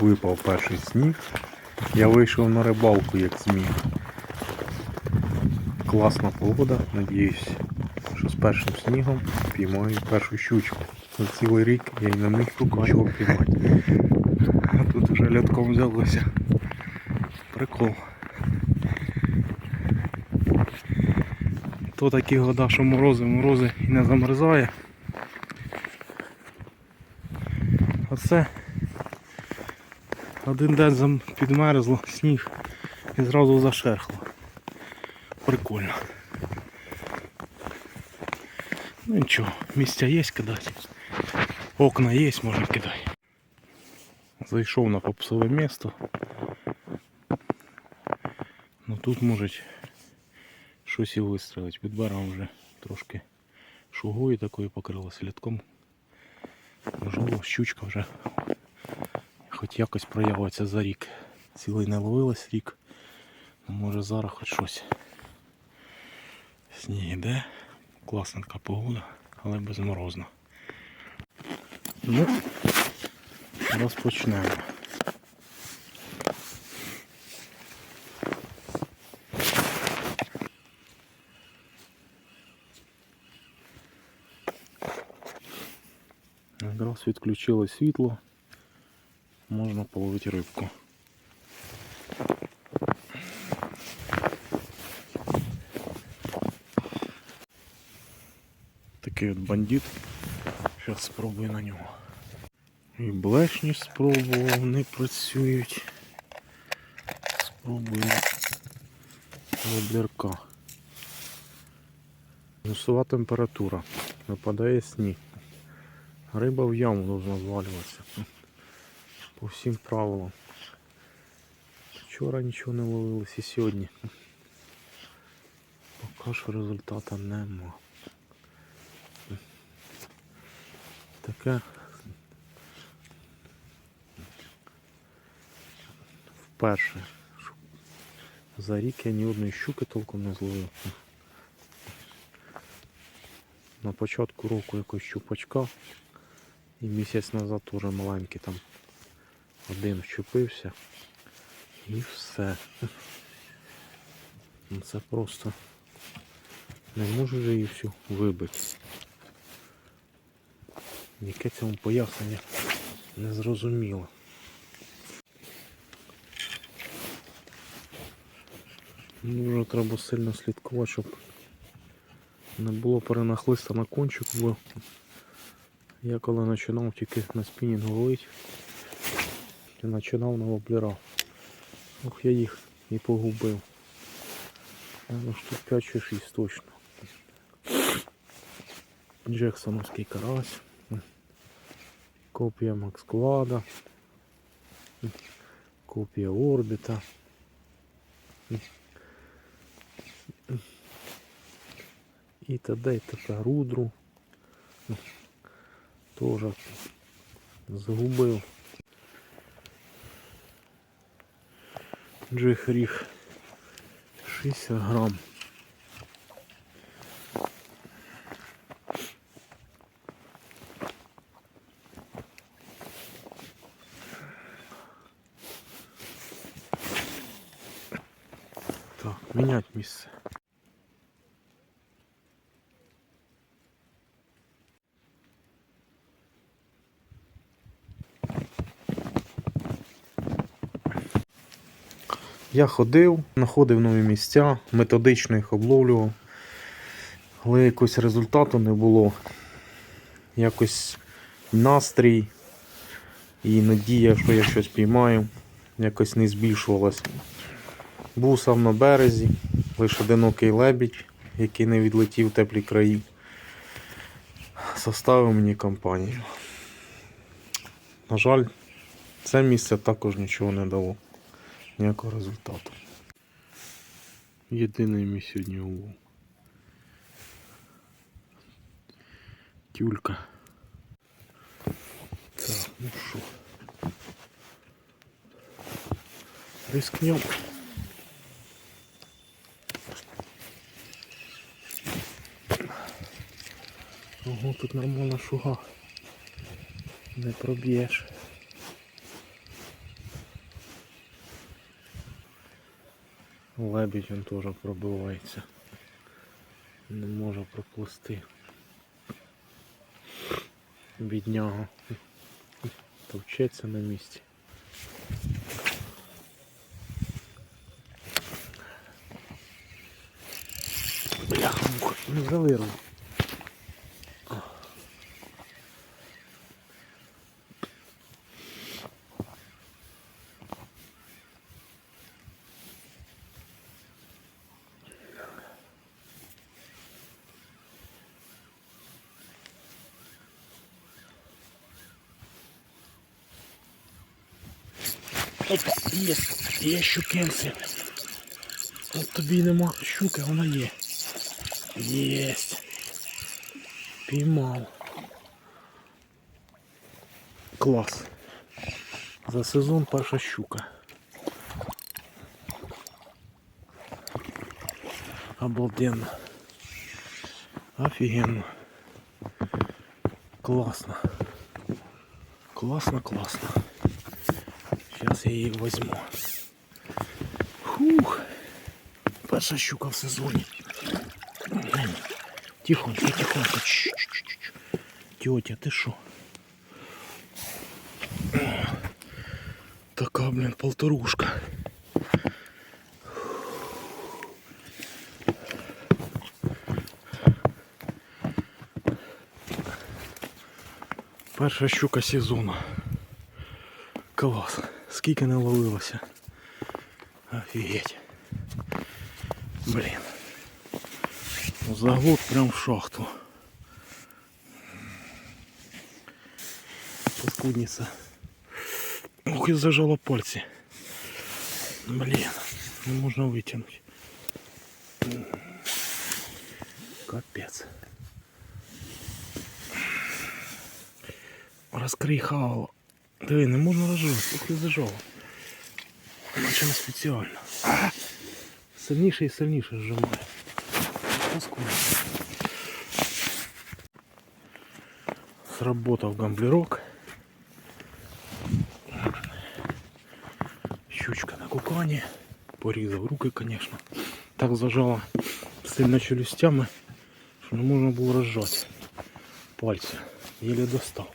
випав перший сніг. Я вийшов на рибалку як зміг. Класна погода, надіюсь, що з першим снігом піймаю першу щучку. За цілий рік я й не міг нічого піймати. А тут вже льотком взялося. Прикол. То такі года, що морози, морози і не замерзає. Оце один день підмерзло, сніг і зразу зашерхло. Прикольно. Ну нічого, місця є кидати. Окна є, можна кидати. Зайшов на попсове місто. Ну тут можуть щось і вистрелити. Під берегом вже трошки шугою такою покрилося літком. Можливо, щучка вже хоч якось проявиться за рік. Цілий не ловилась рік. Ну, може зараз хоч щось. Сніг іде, класна така погода, але безморозна. Ну, розпочнемо. Якраз відключили світло, можна половити рибку. Такий от бандит. Зараз спробую на нього. І блешні спробував, не працюють. Спробую воблерка. Мінусова температура. Випадає сніг. Риба в яму должна звалюватися. По всім правилам. Вчора нічого не ловилось і сьогодні. Поки що результату нема. Таке вперше. За рік я ні одної щуки толком не зловив. На початку року якось щупачка. І місяць назад теж маленький там один вчепився. І все. Ну, Це просто не можу вже її всю вибити. Яке цьому пояснення не зрозуміло. Дуже треба сильно слідкувати, щоб не було перенахлиста на кончик, бо я коли починав тільки на спінінг ловити, і починав на воблера. Ох, я їх і погубив. Ну, штук 5 чи 6 точно. Джексоновський карась. Копія Максклада. Копія Орбіта. І т.д. і т.п. Рудру. Тоже загубив. Джихріх 60 грам. Так, міняти місце. Я ходив, знаходив нові місця, методично їх обловлював, але якось результату не було. Якось настрій і надія, що я щось піймаю, якось не збільшувалась. Був сам на березі, лише одинокий лебідь, який не відлетів в теплі краї. Составив мені компанію. На жаль, це місце також нічого не дало ніякого результату. Єдиний мій сьогодні улов. Тюлька. Так, ну що. Рискнем. Ого, тут нормальна шуга. Не проб'єш. Лебідь він теж пробивається. Не може проплисти. Бідняга. Товчеться на місці. Бляха, муха, не завиру. Опа, є, є щукенці. От тобі й нема щуки, вона є. Єсть. Піймав. Клас. За сезон перша щука. Обалденно. Офігенно. Класно. Класно, класно. Сейчас я її возьму. Фух. Перша щука в сезоні. Тихонько, тихонько. Чш-чш-чш. Тетя, ти що? Така, блін, полторушка. Перша щука сезону. Клас. Скільки не ловилося. Офігеть. Блін. Заглот прям в шахту. Паскудница. Ух, и зажала пальцы. Блин, не можно вытянуть. Капец. Розкрий хавало. Диви, не можна розжати, ух і зажало. Наче не спеціально. А! Сильніше і сильніше зжимає. Паскудно. Сработав гамблерок. Щучка на кукані. Порізав руки, звісно. Так зажала сильно челюстями, що не можна було розжати пальці. Єле достав.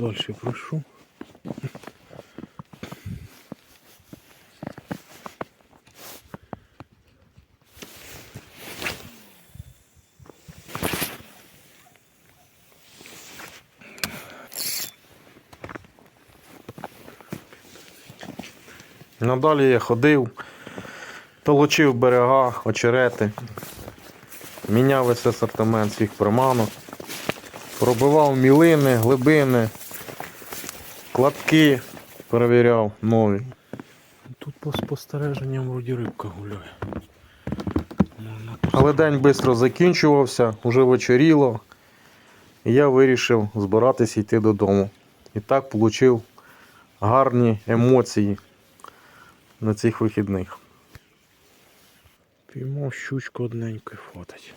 Далі пройшов. Надалі я ходив, толочив берега, очерети, міняв весь асортимент своїх приманок, пробивав мілини, глибини, кладки перевіряв нові. Тут по спостереженням вроді рибка гуляє. Але день швидко закінчувався, вже вечоріло. І я вирішив збиратися йти додому. І так отримав гарні емоції на цих вихідних. Піймав щучку одненькою фотить.